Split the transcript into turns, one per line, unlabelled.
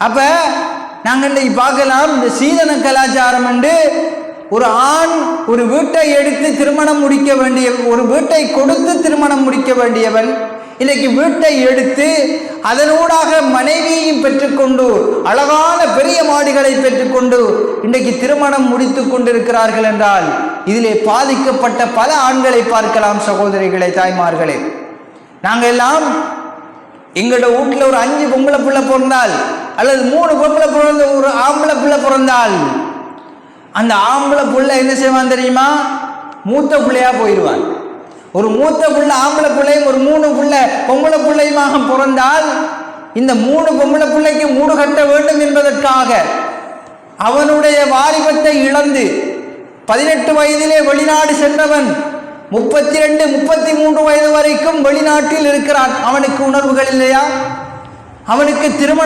அப்ப நாங்கள் இன்னைக்கு பார்க்கலாம். இந்த சீதன கலாச்சாரம் என்று ஒரு ஆண் ஒரு வீட்டை எடுத்து திருமணம் முடிக்க வேண்டிய ஒரு வீட்டை கொடுத்து திருமணம் முடிக்க வேண்டியவன் இன்னைக்கு வீட்டை எடுத்து அதனூடாக மனைவியையும் பெற்றுக்கொண்டு அழகான பெரிய மாடுகளை பெற்றுக்கொண்டு இன்றைக்கு திருமணம் முடித்து கொண்டிருக்கிறார்கள் என்றால் இதிலே பாதிக்கப்பட்ட பல ஆண்களை பார்க்கலாம் சகோதரிகளை தாய்மார்களே. நாங்கள் எல்லாம் எங்களோட வீட்டில் ஒரு அஞ்சு பொம்பளை பிள்ளை பிறந்தால் அல்லது மூணு பொம்பளை பிறந்த ஒரு ஆம்பளை பிள்ளை பிறந்தால் அந்த ஆம்பளை பிள்ளை என்ன செய்வான் தெரியுமா? மூத்த பிள்ளையா போயிடுவான். ஒரு மூத்த பிள்ளை ஆம்பளை பிள்ளையும் ஒரு மூணு பிள்ளை பொம்பளை பிள்ளையுமாக பிறந்தால் இந்த மூணு பொம்பளை பிள்ளைக்கு மூடு கட்ட வேண்டும் என்பதற்காக அவனுடைய வாலிபத்தை இழந்து பதினெட்டு வயதிலே வெளிநாடு சென்றவன் முப்பத்தி ரெண்டு முப்பத்தி மூன்று வயது வரைக்கும் வெளிநாட்டில் இருக்கிறான். அவனுக்கு உணர்வுகள் இல்லையா? அவனுக்கு திருமணம்